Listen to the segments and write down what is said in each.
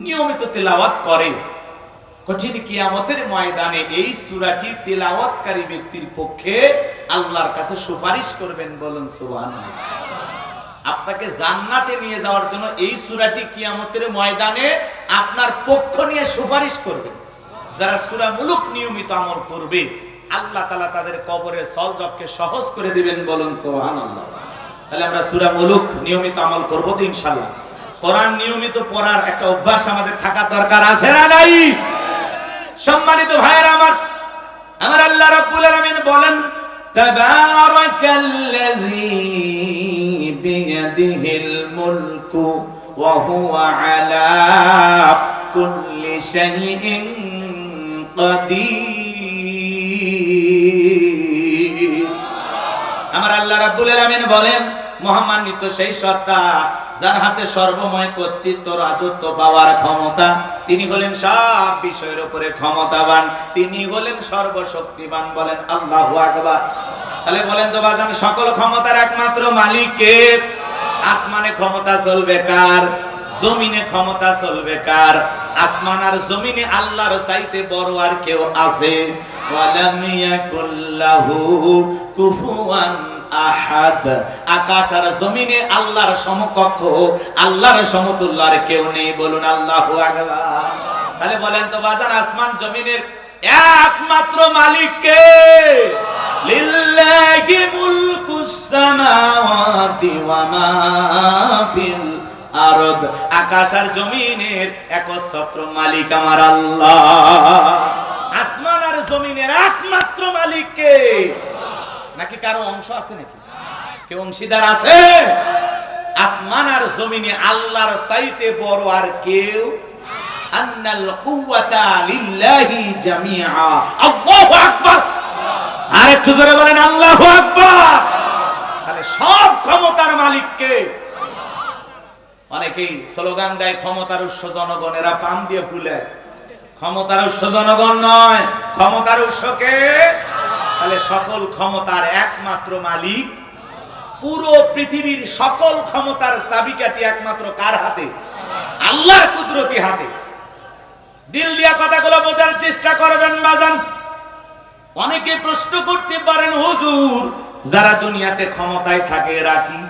নিয়মিত তেলাওয়াত করে। কঠিন কিয়ামতের ময়দানে এই সুরাটি তেলাওয়াতকারী ব্যক্তির পক্ষে আল্লাহর কাছে সুপারিশ করবেন বলুন, সুবহানাল্লাহ। আপনাকে জান্নাতে নিয়ে যাওয়ার জন্য এই সুরাটি কিয়ামতের ময়দানে আপনার পক্ষ নিয়ে সুপারিশ করবেন। যারা সূরা মুলুক নিয়মিত আমল করবে, আল্লাহ তালা তাদের কবরের সলজবকে সহজ করে দিবেন বলুন সোহান তাহলে আমরা সূরা মুলুক নিয়মিত আমল করব তো ইনশাআল্লাহ। কোরআন নিয়মিত পড়ার একটা অভ্যাস আমাদের থাকা দরকার আছে না নাই? সম্মানিত ভাইয়েরা আমার আমার আল্লাহ রাব্বুল আলামিন বলেন, তাবারাকাল্লাযী বিয়াদিহিল মুলকু ওয়া হুয়া আলা কুল্লি শাইইন কাদির আমার আল্লাহ রাব্বুল আলামিন বলেন মহামান্বিত সেই সত্তা যার হাতে সর্বময় কর্তৃত্ব, রাজত্ব পাওয়ার ক্ষমতা, তিনি হলেন সব বিষয়ের উপরে ক্ষমতাবান। তিনি হলেন সর্বশক্তিমান বলেন আল্লাহ আকবার। তাহলে বলেন তো বাজান, সকল ক্ষমতার একমাত্র মালিকের আসমানে ক্ষমতা চলবে কার? জমিনে ক্ষমতা চলবে কার? আসমান আর জমিনে আল্লাহর চাইতে বড় আর কেউ আছে? ওয়ালাম ইয়াকুল্লাহু কুফুয়ান আহাদ। আকাশ আর জমিনে আল্লাহর সমকক্ষ। আল্লাহর সমতুল্য আর কেউ নেই। বলুন, আল্লাহু আকবার। তাহলে বলেন তো, বাজার আসমান জমিনের একমাত্র মালিক কে? লিল্লাহি মুলকুস সামাওয়াতি ওয়া মা ফিল আরদ। আকাশ আর জমিনের একচ্ছত্র মালিক আমার আল্লাহ। আসমান আর জমিনের একমাত্র মালিক কে? নাকি কারও অংশ আছে নাকি? কেউ অংশীদার আছে? আসমান আর জমিনে আল্লাহর চাইতে বড় আর কেউ সব ক্ষমতার কে? স্লোগান দেয় উৎস জনগণেরা দিয়ে ফুলে। ক্ষমতার উৎস জনগণ নয়। ক্ষমতার উৎস কে? তাহলে সকল ক্ষমতার একমাত্র মালিক পুরো পৃথিবীর সকল ক্ষমতার চাবিকাঠি একমাত্র কার হাতে? আল্লাহর কুদরতি হাতে। দিল দিয়া কথাগুলো বোঝার চেষ্টা করবেন বাজান। অনেকে প্রশ্ন করতে পারেন, হুজুর, যারা দুনিয়াতে ক্ষমতায় থাকে রাখি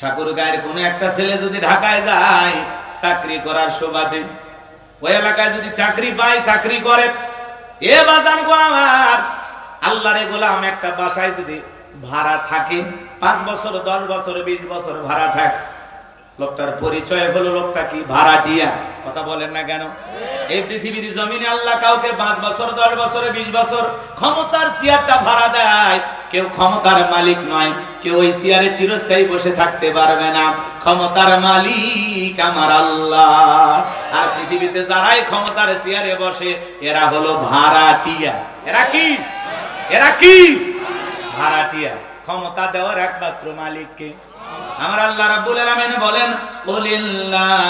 ঠাকুর গায়ের কোন একটা ছেলে যদি ঢাকায় যায়, চাকরি করার সুবাদে। ওই এলাকায় যদি চাকরি পায়, চাকরি করে। এ বাজান গো আমার আল্লাহরে গোলাম একটা বাসায় যদি ভাড়া থাকে, পাঁচ বছর, দশ বছর, বিশ বছর ভাড়া থাকে। লোকটার পরিচয় হলো লোকটা কি? ভাড়াটিয়া। কথা বলেন না কেন? এই পৃথিবীর জমিনে আল্লাহ কাউকে পাঁচ বছর, দশ বছর, বিশ বছর ক্ষমতার চেয়ারটা ভাড়া দেয়। কেউ ক্ষমতার মালিক নয়, কেউ ওই চেয়ারে চিরস্থায়ী বসে থাকতে পারবে না। ক্ষমতার মালিক আমার আল্লাহ। আর পৃথিবীতে যারাই ক্ষমতার চেয়ারে বসে, এরা হলো ভাড়াটিয়া। এরা কি? এরা কি? ভাড়াটিয়া। ক্ষমতা দেওয়ার একমাত্র মালিককে। আমার আল্লাহ রাব্বুল আলামিন বলেন কুলিল্লাহুম্মা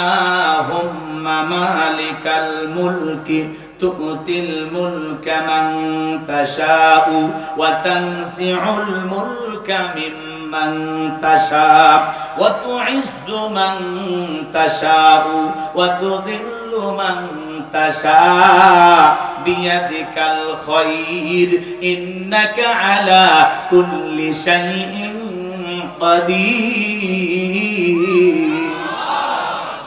মালিকাল মুলকি তুতিল মুলকা মান তাশাউ ওয়া তানসিউল মুলকা মিম্মান তাশাউ ওয়া তুইজ্জু মান তাশাউ ওয়া তুযিল্লু মান তাশাউ বিয়াদিকাল খয়ির ইন্নাকা আলা কুল্লি শাইইন কাদির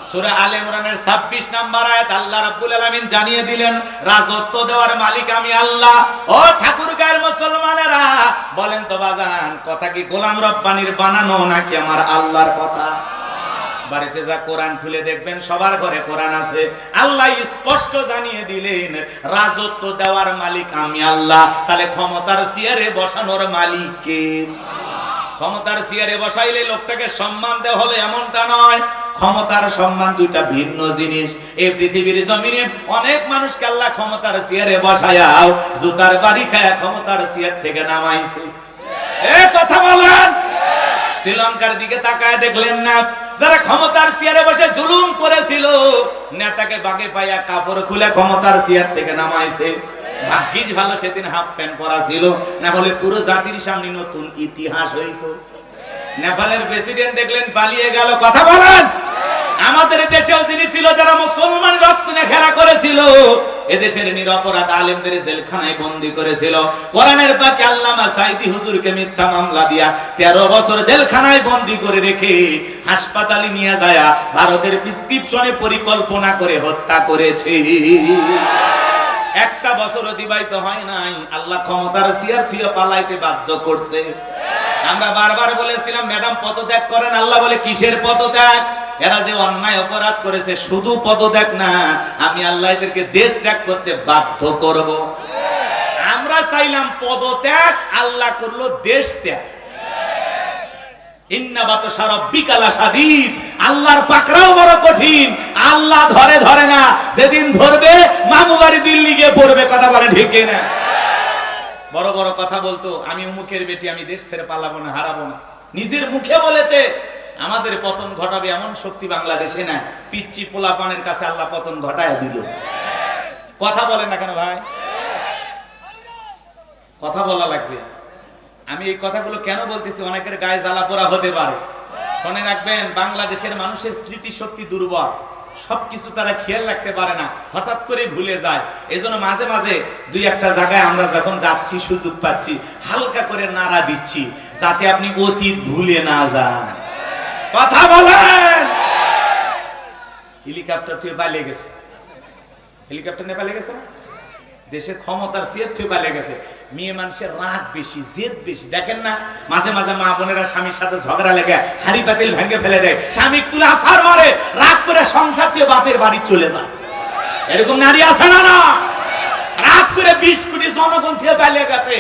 সূরা আলে ইমরানের 26 নাম্বার আয়াত আল্লাহ রাব্বুল আলামিন জানিয়ে দিলেন, রাজত্ব দেওয়ার মালিক আমি আল্লাহ। ও ঠাকুর ঠাকুরগাঁয়ের মুসলমানেরা, বলেন তো বাজান, কথা কি গোলাম রব্বানির বানানো নাকি আমার আল্লাহর কথা? বাড়িতে যা কোরআন খুলে দেখবেন, সবার ঘরে কোরআন আছে। আল্লাহ স্পষ্ট জানিয়ে দিলেন, রাজত্ব দেওয়ার মালিক আমি আল্লাহ। তাহলে ক্ষমতার চেয়ারে বসানোর মালিক কে? ক্ষমতার চেয়ারে বসাইলে লোকটাকে সম্মান দেওয়া হলো এমনটা নয়। ক্ষমতার সম্মান দুইটা ভিন্ন জিনিস। এই পৃথিবীর জমিনে অনেক মানুষকে আল্লাহ ক্ষমতার চেয়ারে বসায়াও, জুতার বাড়ি খায়া ক্ষমতার চেয়ার থেকে নামাইছে। এ কথা বলেন। শ্রীলঙ্কার দিকে তাকায় দেখলেন না। যারা ক্ষমতার চেয়ারে বসে জুলুম করেছিল, নেতাকে বাগে পাইয়া কাপড় খুলে ক্ষমতার চেয়ার থেকে নামাইছে। ভাগ্যিস ভালো সেদিন হাফ প্যান্ট পরা ছিল, না হলে পুরো জাতির সামনে নতুন ইতিহাস হইতো। নেপালের প্রেসিডেন্ট দেখলেন, পালিয়ে গেল। কথা বলেন! আমাদের দেশেও যিনি ছিল, যারা মুসলমান ছিল এদেশের নিরপরাধ আলেমদের জেলখানায় বন্দী করেছিল। কোরআনের পাকে আল্লামা সাইদি হুজুরকে মিথ্যা মামলা দিয়া তেরো বছর জেলখানায় বন্দী করে রেখে হাসপাতালে নিয়ে যায় ভারতের প্রেসক্রিপশনে পরিকল্পনা করে হত্যা করেছে। একটা বছর অতিবাহিত হয় নাই। আল্লাহ ক্ষমতার সিয়ার থুয়ে পালাইতে বাধ্য করছে। আমরা বারবার বলেছিলাম, ম্যাডাম, পদত্যাগ করেন, আল্লাহ বলে কিসের পদত্যাগ? এরা যে অন্যায় অপরাধ করেছে, শুধু পদত্যাগ না, আমি আল্লাহ এদেরকে দেশ ত্যাগ করতে বাধ্য করব। আমরা চাইলাম পদত্যাগ, আল্লাহ করল দেশ ত্যাগ। আল্লাহ ধরে ধরে না, যেদিন ধরবে, মামু বাড়ি দিল্লি গিয়ে পড়বে, কথা বলে ঢেকে না। বড় বড় কথা বলতো, আমি উমুকের বেটি, আমি দেশ ছেড়ে পালাবো না, হারাবো না। নিজের মুখে বলেছে, আমাদের পতন ঘটাবে এমন শক্তি বাংলাদেশে না পিচ্চি পোলাপানের কাছে আল্লাহ পতন ঘটায় দিল। কথা বলে না কেন ভাই? কথা বলা লাগবে। আমি এই কথাগুলো কেন বলতেছি? অনেকের গায়ে জ্বালা পোড়া হতে পারে। শুনে রাখবেন, বাংলাদেশের মানুষের স্মৃতি শক্তি সবকিছু তারা খেয়াল রাখতে পারে না, হঠাৎ করে ভুলে যায়। এজন্য মাঝে মাঝে দুই একটা জায়গায় আমরা যখন যাচ্ছি, সুযোগ পাচ্ছি, হালকা করে নাড়া দিচ্ছি, যাতে আপনি অতীত ভুলে না যান। কথা বলেন! হেলিকপ্টার তুই পালিয়ে গেছে। হেলিকপ্টার নিয়ে পালিয়ে গেছে না? দেশের ক্ষমতার থুয়ে পালিয়ে গেছে। মেয়ে মানুষের রাগ বেশি, জেদ বেশি। দেখেন না, মাঝে মাঝে মা বোনেরা স্বামীর সাথে ঝগড়া লেগে হাড়ি পাতিল ভেঙে ফেলে দেয়। স্বামী তুলে আসার মারে, রাগ করে সংসার থেকে বাপের বাড়ি চলে যায়। এরকম নারী আছে না না? রাগ করে বিশ কোটি জনগণ থেকে পালিয়ে গেছে।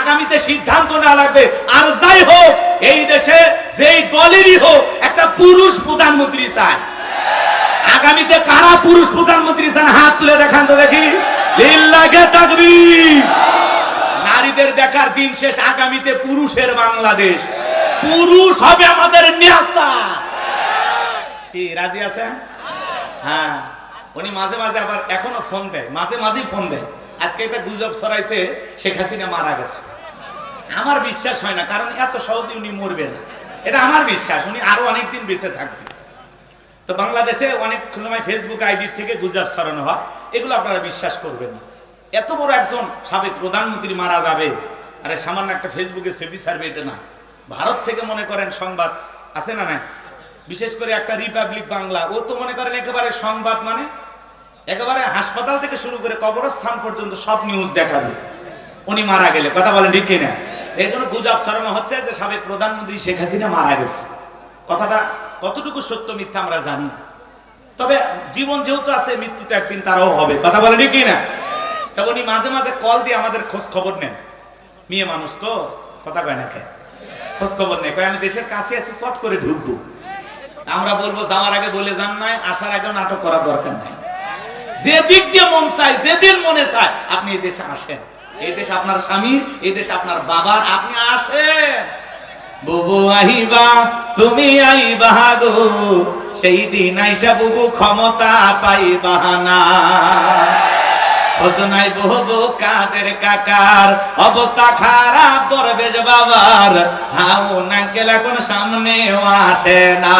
আগামীতে সিদ্ধান্ত নেওয়া লাগবে। আর যাই হোক, এই দেশে যেই দলেরই হোক, একটা পুরুষ প্রধানমন্ত্রী চায়। আগামীতে কারা পুরুষ প্রধানমন্ত্রী চান হাত তুলে দেখান তো দেখি। নারীদের দেখার দিন শেষ আগামীতে পুরুষের বাংলাদেশ। পুরুষ হবে আমাদের নেতা। কি, রাজি আছে হ্যাঁ। উনি মাঝে মাঝে আবার এখনও ফোন দেয়, মাঝে মাঝেই ফোন দেয়। আজকে একটা গুজব ছড়াইছে, শেখ হাসিনা মারা গেছে। আমার বিশ্বাস হয় না, কারণ এত সহজে উনি মরবে না এটা আমার বিশ্বাস, উনি আরও অনেকদিন বেঁচে থাকবে তো বাংলাদেশে অনেক সময় ফেসবুক আইডির থেকে গুজব ছড়ানো হয়। এগুলো আপনারা বিশ্বাস করবেন না। এত বড় একজন সাবেক প্রধানমন্ত্রী মারা যাবে। আরে সামান্য একটা ফেসবুকে সেবি সার্ভে এটা না। ভারত থেকে মনে করেন সংবাদ, আছে না না বিশেষ করে একটা রিপাবলিক বাংলা, ও তো মনে করেন একেবারে সংবাদ মানে একেবারে হাসপাতাল থেকে শুরু করে কবরস্থান পর্যন্ত সব নিউজ দেখাবে। উনি মারা গেলে, কথা বলেন ঠিক কিনা? এই জন্য গুজব ছড়ানো হচ্ছে যে সাবেক প্রধানমন্ত্রী শেখ হাসিনা মারা গেছে। কথাটা কতটুকু সত্য মিথ্যা আমরা জানি? তবে জীবন যেহেতু আছে মৃত্যু তো একদিন তারাও হবে। কথা বলেন ঠিক কিনা? তবে উনি মাঝে মাঝে কল দিয়ে আমাদের খোঁজ খবর নেন। মেয়ে মানুষ তো, কথা কয় না কে? খোঁজ খবর নেই কয়, আমি দেশের কাছে আছি শর্ট করে ঢুকবো। আমরা বলব, যাওয়ার আগে বলে যান নাই, আসার আগেও নাটক করার দরকার নাই। যে দিক দিয়ে মন চায়, যেদিন মনে চায়, আপনি এই দেশে আসেন। এই দেশ আপনার স্বামীর, এই দেশ আপনার বাবার, আপনি আসেন। বুবু আহিবা, তুমি আইবা গো। সেই দিন আইসা বুবু ক্ষমতা পাইবা না। হোসনাই বহু কাদের কাকার, অবস্থা খারাপ দরবেজ বাবার। হাউ নাঙ্কেল এখন সামনেও আসে না।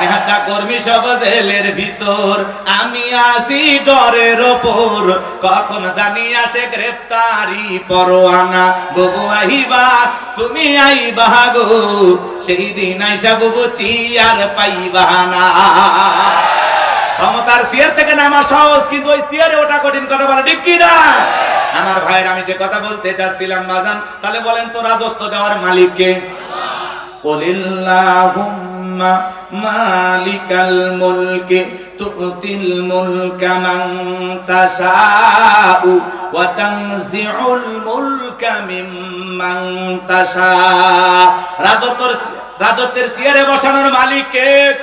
নেহাটা কর্মী সব জেলের ভিতর। আমি আসি ডরের ওপর। কখন জানি আসে গ্রেফতারি পরোয়ানা। বুবু আইবা তুমি আইবা গো। সেই দিন আইসা বুবু চিয়ার পাইবা না। ক্ষমতার চেয়ার থেকে নামা সহজ কিন্তু ওই চেয়ারে ওটা কঠিন কথা বলে ঠিক কি না? আমার ভাইয়ের আমি যে কথা বলতে চাচ্ছিলাম বাজান তাহলে বলেন তো রাজত্ব দেওয়ার মালিককে। কলিল্লাহুম্মা মুলকি মুলকা মুলকা রাজত্বর চেয়ারে বসানোর মালিককে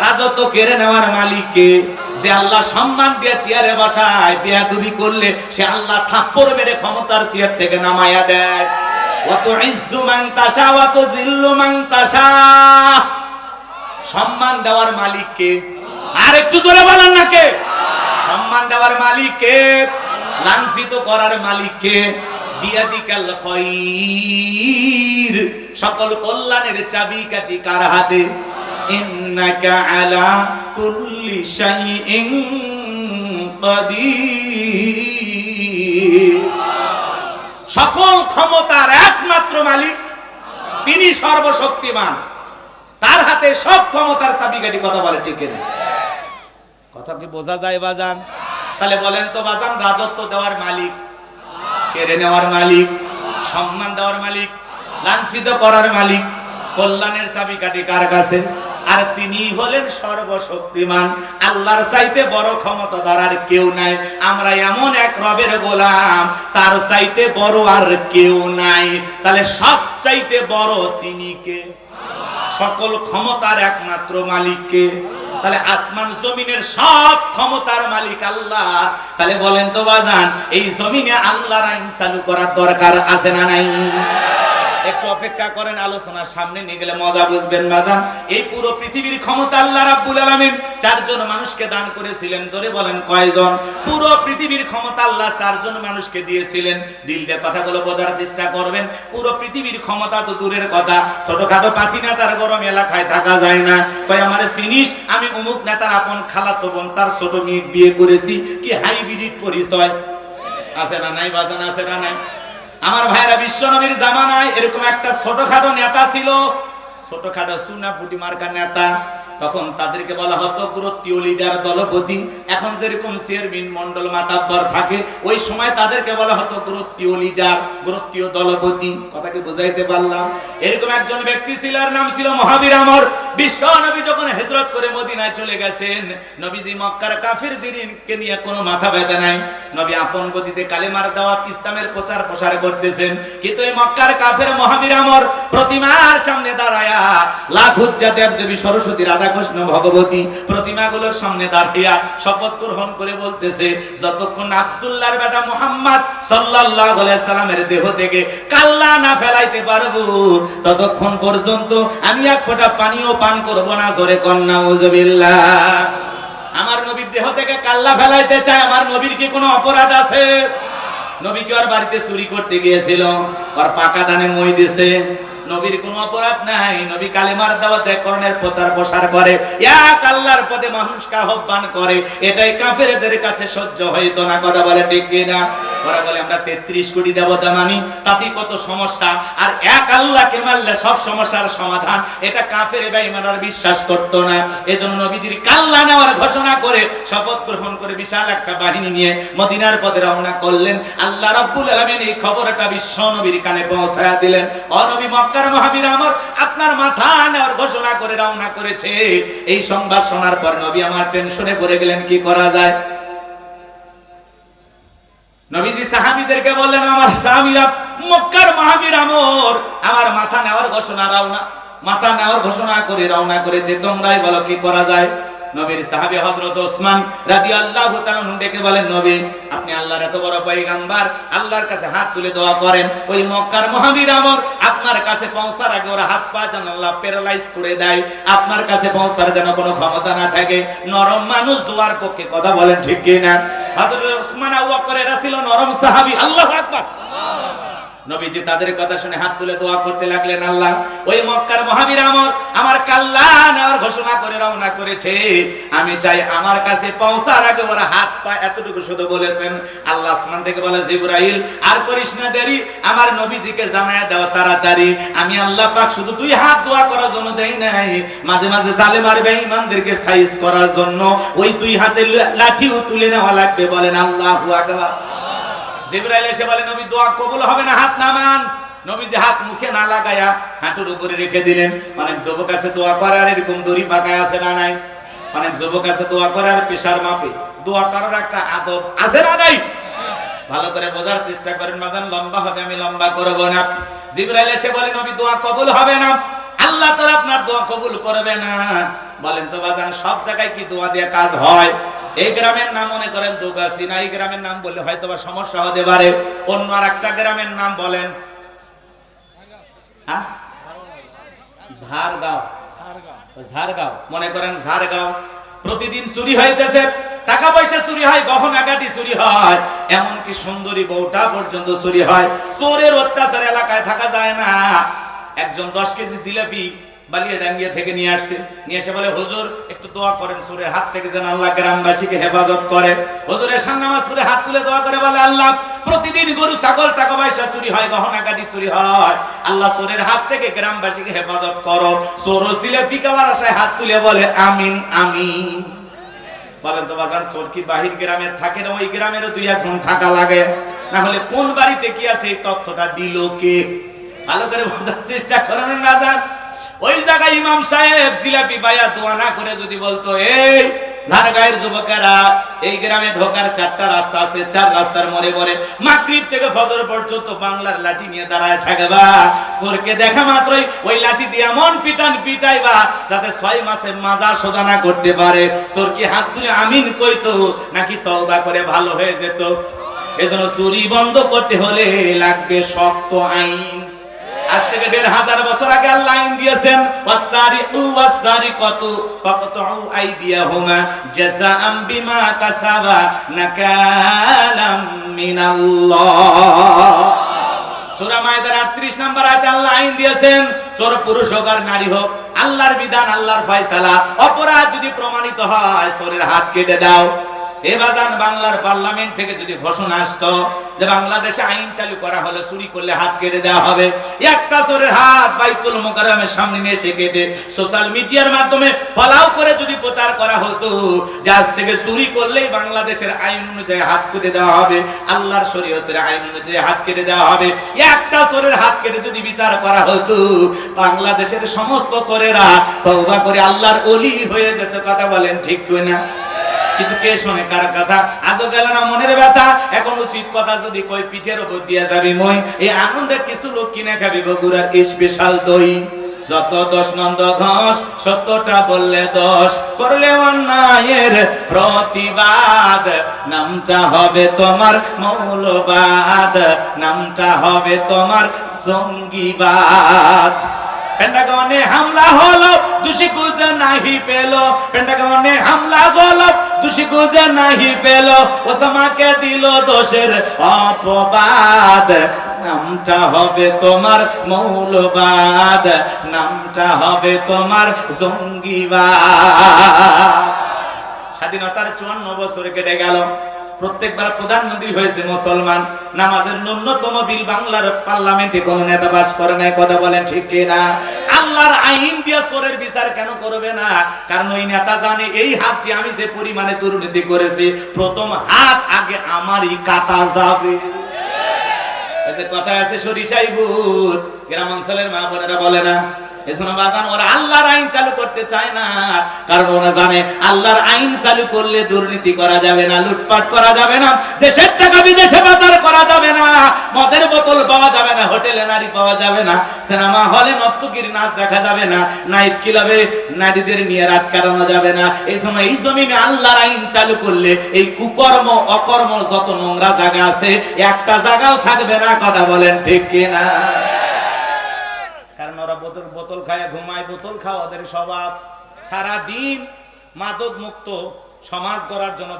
রাজত্ব কেড়ে নেওয়ার মালিককে যে আল্লাহ সম্মান দিয়ে চেয়ারে বসায়, বেয়াদবি করলে সে আল্লাহ থাপ্পড় মেরে ক্ষমতার চেয়ার থেকে নামায়া দেয়। অত ইজ্জু মান তাসা অত দিল্লু মান তাসা সম্মান দেওয়ার মালিক কে? আর একটু জোরে বলেন না কে? সম্মান দেওয়ার মালিক কে? লাঞ্ছিত করার মালিক কে? বিয়াদিকাল খৈর। সকল কল্যাণের চাবি কাটি কার হাতে? ইন্নাকা আলা কুল্লি শাইইন কাদির। সকল ক্ষমতার একমাত্র মালিক তিনি সর্বশক্তিমান। তার হাতে সব ক্ষমতার চাবিকাঠি কথা বলে, ঠিক না কথা কি বোঝা যায় বাজান? তাহলে বলেন তো বাজান, রাজত্ব দেওয়ার মালিক, কেড়ে নেওয়ার মালিক, সম্মান দেওয়ার মালিক, লাঞ্ছিত করার মালিক, কল্যাণের চাবিকাঠি কার কাছে? আর তিনি হলেন সর্বশক্তিমান। আল্লাহর চাইতে বড় ক্ষমতাদার আর কেউ নাই। আমরা এমন এক রবের গোলাম, তার চাইতে বড় আর কেউ নাই। তাহলে সব চাইতে বড় তিনি কে? সকল ক্ষমতার একমাত্র মালিককে। তাহলে আসমান জমিনের সব ক্ষমতার মালিক আল্লাহ। তাহলে বলেন তো বাজান, এই জমিনে আল্লাহর আইন চালু করার দরকার আছে না নাই? একটু অপেক্ষা করেন, আলোচনার সামনে নিয়ে গেলে মজা বুঝবেন বাজান এই পুরো পৃথিবীর ক্ষমতা আল্লাহ রাব্বুল আলামিন। চারজন মানুষকে দান করেছিলেন, জোরে বলেন কয়জন? পুরো পৃথিবীর ক্ষমতা আল্লাহ চারজন মানুষকে দিয়েছিলেন। দিল দিয়ে কথাগুলো বোঝার চেষ্টা করবেন। পুরো পৃথিবীর ক্ষমতা তো দূরের কথা। ছোটখাটো পাতি নেতার গরম এলাকায় থাকা যায় না। কয়, আমার চিনিস? আমি অমুক নেতার আপন খালাতো বোন, তার ছোট মেয়ে বিয়ে করেছি। কি হাইব্রিড পরিচয়? আছে না নাই, বাজান, আছে না নাই? আমার ভাইরা বিশ্বনবীর জামানায় এরকম একটা ছোটখাটো নেতা ছিল। ছোটখাটো সুনা পুটি মার্কা নেতা। তখন তাদেরকে বলা হতো গুরুত্বীয় লিডার দলপতি। এখন যেরকম চেয়ারম্যান মন্ডল মাতাব্বর থাকে, ওই সময় তাদেরকে বলা হতো গুরুত্বীয় লিডার গুরুত্বীয় দলপতি। কথাকে বুঝাইতে পারলাম? এরকম একজন ব্যক্তি ছিল, আর নাম ছিল মহাবীর আমর। বিশ্ব নবী যখন হেজরত করে মদিনায় চলে গেছেন, নবীজি মক্কার কাফির দিনকে নিয়ে কোনো মাথা ব্যথা নাই। নবী আপন গতিতে কালেমার দাওয়াত, ইসলামের প্রচার প্রসার করতেছেন। কিন্তু এই মক্কার কাফের মহাবীর আমর প্রতিমার সামনে দাঁড়ায়া লাখুজ্জা দেব দেবী সরস্বতী রাধাকৃষ্ণ ভগবতী প্রতিমাগুলোর সামনে দাঁড়িয়া শপথ গ্রহণ করে বলতেছে, যতক্ষণ আব্দুল্লাহর বেটা মোহাম্মদ সাল্লাল্লাহু আলাইহি সাল্লামের দেহ থেকে কাল্লা না ফেলাইতে পারব, ততক্ষণ পর্যন্ত আমি এক ফোঁটা পানিও পান করব না, জোরে কন্যা উজবিল্লাহ আমার নবীর দেহ থেকে কাল্লা ফেলাইতে চায়, আমার নবীর কি কোনো অপরাধ আছে? নবী কি ওর বাড়িতে চুরি করতে গিয়েছিল? ওর পাকা দানে মই দিয়েছে নবীর কোনো অপরাধ নাই। নবী কালেমার দাওয়াত করণের প্রচার প্রসার করে। এক আল্লাহর পদে মানুষকে আহ্বান করে। এটাই কাফেরদের কাছে সহ্য হইতো না, কথা বলে ঠিক কিনা? ওরা বলে, আমরা তেত্রিশ কোটি দেবতা মানি, তাতে কত সমস্যা? আর এক আল্লাহকে মারলে সব সমস্যার সমাধান, এটা কাফের বেঈমান আর বিশ্বাস করতো না। এজন্য নবীজির কাল্লা নেওয়ার ঘোষণা করে, শপথ গ্রহণ করে বিশাল একটা বাহিনী নিয়ে মদিনার পথে রওনা করলেন। আল্লাহ রাব্বুল আলামিন এই খবরটা বিশ্ব নবীর কানে পৌঁছায়া দিলেন। অনবী মক্কার মহাবীর আমর আপনার মাথা নেওয়ার ঘোষণা করে রওনা করেছে। এই সংবাদ শোনার পর নবী আমার টেনশনে পড়ে গেলেন, কি করা যায়? নবীজি সাহাবিদেরকে বললেন, আমার সাহাবীরা মক্কার মহাবীর আমর, আমার মাথা নেওয়ার ঘোষণা রওনা, মাথা নেওয়ার ঘোষণা করে রওনা করেছে। তোমরাই বলো, কি করা যায়? নবীর সাহাবী হযরত ওসমান রাদিয়াল্লাহু তাআলা ডেকে বলেন, নবী, আপনি আল্লাহর এত বড় পয়গাম্বার, আল্লাহর কাছে হাত তুলে দোয়া করেন। ওই মক্কার মহাবীর আমর আপনার কাছে পৌঁছার আগে ওরা হাত পা যেন আল্লাহ প্যারালাইজ করে দেয়। আপনার কাছে পৌঁছার যেন কোনো ক্ষমতা না থাকে। নরম মানুষ দোয়ার পক্ষে কথা বলেন ঠিক কি না হযরত ওসমান আবু বকর এরা ছিল নরম সাহাবী, আল্লাহু আকবার। নবীজি তাদের কথা শুনে হাত তুলে দোয়া করতে লাগলেন, আল্লাহ, ওই মক্কার মহাবীর আমর আমার কাল্লা নেওয়ার ঘোষণা করে রওনা করেছে। আমি চাই আমার কাছে পৌঁছার আগে ওরা হাত পা এতটুকু শুধু বলেছেন, আল্লাহ আসমান থেকে বলে, জিব্রাইল, আর করিস না দেরি, আমার নবীজিকে জানায় দাও তাড়াতাড়ি। আমি আল্লাহ পাক শুধু দুই হাত দোয়া করার জন্য দেই নাই, মাঝে মাঝে জালেম আর বেঈমানদেরকে সাইজ করার জন্য ওই দুই হাতে লাঠিও তুলে নেওয়া লাগবে বলেন, আল্লাহু আকবার। জিব্রাইল এসে বলে, নবী, দোয়া কবুল হবে না, হাত নামান। নবী যে হাত মুখে না লাগায়া হাঁটুর উপরে রেখে দিলেন। অনেক যুবক আছে, দোয়া করে, আর এরকম দড়ি পাকায় আছে না নাই? অনেক যুবক আছে, দোয়া করে, আর পেশার মাপে। দোয়া করার একটা আদব আছে না নাই? ভালো করে বোঝার চেষ্টা করেন, মাজান লম্বা হবে, আমি লম্বা করব না। জিব্রাইল এসে বলে, নবী, দোয়া কবুল হবে না। আল্লাহ তাআলা আপনার দোয়া কবুল করবে না। বলেন, তো বাজান সব জায়গায় কি দোয়া দিয়ে কাজ হয়? এই গ্রামের নাম মনে করেন দুগাসিনা এই গ্রামের নাম বললে হয়তো বা সমস্যা হতে পারে। অন্য আর একটা গ্রামের নাম বলেন? ঝাড়গাঁও মনে করেন ঝাড়গাঁও প্রতিদিন চুরি হইতেছে, টাকা পয়সা চুরি হয়, গহনা গাটি চুরি হয়, এমনকি সুন্দরী বউটা পর্যন্ত চুরি হয়। চোরের অত্যাচার এলাকায় থাকা যায় না। একজন দশ কেজি জিলাপি বালিয়ে ডাঙ্গিয়া থেকে নিয়ে আসছে। নিয়ে এসে বলে, হুজুর, একটু দোয়া করেন সুরের হাত থেকে যেন আল্লাহ গ্রামবাসীকে হেফাজত করে। হুজুরের সামনে নামাজ পড়ে হাত তুলে দোয়া করে বলে, আল্লাহ, প্রতিদিন গরু, ছাগল, টাকা পয়সা চুরি হয়, গহনা কাটি চুরি হয়। আল্লাহ সোরের হাত থেকে গ্রামবাসীকে হেফাজত করো। সোর জিলেপি খাওয়ার আশায় হাত তুলে বলে, আমিন আমিন। বলেন তো, বাজান, চোর কি বাহির গ্রামের থাকে না? ওই গ্রামেরও দুই একজন থাকা লাগে। না হলে কোন বাড়িতে কি আছে? এই তথ্যটা দিল কে? ভালো করে বোঝার চেষ্টা করেন না ওই জায়গায় ইমাম সাহেব জিলাপি পাইয়া দোয়া না করে যদি বলতো, এই এই গ্রামে ঢোকার চারটা রাস্তা আছে, চার রাস্তার মোড়ে মাগরিব থেকে চোরকে দেখা মাত্রই ওই লাঠি দিয়ে এমন পিটান যাতে ছয় মাসে মাজা করতে পারে। হাত তুলে আমিন কইতো, নাকি তওবা করে ভালো হয়ে যেত? এজন্য চুরি বন্ধ করতে হলে লাগবে শক্ত আইন। আজ থেকে দেড় হাজার বছর আগে আল্লাহ দিয়েছেন ওয়াসারিকু ওয়াসারিকাতু ফাকতাউ আইদিয়াহুমা জাযাআম বিমা কাসাবা নাকালাম মিনাল্লাহ। সূরা মায়দার 38 নম্বর আল্লাহ আইন দিয়েছেন, চোর, পুরুষ হোক আর নারী হোক, আল্লাহর বিধান, আল্লাহর ফয়সালা, অপরাধ যদি প্রমাণিত হয়, চোরের হাত কেটে দাও। এ বাজান বাংলার পার্লামেন্ট থেকে যদি ঘোষণা আসতো যে বাংলাদেশে আইন চালু করা চুরি করলে হাত কেটে দেওয়া হবে, একটা চোরের হাত বাইতুল মোকাররমের সামনে নিয়ে এসে কেটে সোশ্যাল মিডিয়ার মাধ্যমে ফলাও করে যদি প্রচার করা হতো, যে আজ থেকে চুরি করলেই বাংলাদেশের আইন অনুযায়ী হাত কেটে দেওয়া হবে, আল্লাহর শরীয়তের আইন অনুযায়ী হাত কেটে দেওয়া হবে, একটা চোরের হাত কেটে যদি বিচার করা হতো, বাংলাদেশের সমস্ত চোরেরা তওবা করে আল্লাহর অলি হয়ে যেত কথা বলেন ঠিক না কিন্তু কে শোনে? কার কথা? আজও গেল না মনের ব্যথা? এখন উচিত কথা যদি কই পিঠের উপর দিয়া যাবি মই। এই আনন্দে কিছু লোক কিনে খাবি বগুড়ার স্পেশাল দই। যত দশ নন্দ ঘোষ, সত্যটা বললে দশ করলে অন্যায়ের প্রতিবাদ। নামটা হবে তোমার মৌলবাদ। নামটা হবে তোমার জঙ্গিবাদ। পেন্টাগনে হামলা হলো, দোষী খুঁজে নাহি পেল। পেন্টাগনে হামলা হলো, দোষী খুঁজে নাহি পেল। ওসামাকে দিল দোষের অপবাদ। নামটা হবে তোমার মৌলবাদ। নামটা হবে তোমার জঙ্গিবাদ। স্বাধীনতার চুয়ান্ন বছর কেটে গেল। প্রত্যেকবার প্রধানমন্ত্রী হয়েছে মুসলমান। নামাজের ন্যূনতম বিল বাংলার পার্লামেন্টে কোন নেতা বাস করে না কথা বলেন ঠিক কিনা? আল্লাহর আইন দিয়ে চোরের বিচার কেন করবে না? কারণ ওই নেতা জানে এই হাত দিয়ে আমি যে পরিমাণে দুর্নীতি করেছি, প্রথম হাত আগে আমারই কাটা যাবে। কথা আছে সরিষাই ভূত গ্রামাঞ্চলের মা বোনেরা বলে না মদের বোতল পাওয়া যাবে না, হোটেলে নারী পাওয়া যাবে না, সিনেমা হলে নাচ দেখা যাবে না, নাইট ক্লাবে নারীদের নিয়ে রাত কাটানো যাবে না। এই সময় এই জমিনে আল্লাহর আইন চালু করলে এই কুকর্ম, অকর্ম, যত নোংরা জায়গা আছে, একটা জায়গাও থাকবে না, কথা বলেন ঠিক কিনা? বোতল বোতল খায় ঘুমায় বোতল খাওয়া ওদের স্বভাব। সারাদিন মাদক মুক্ত সমাজ করার জন্য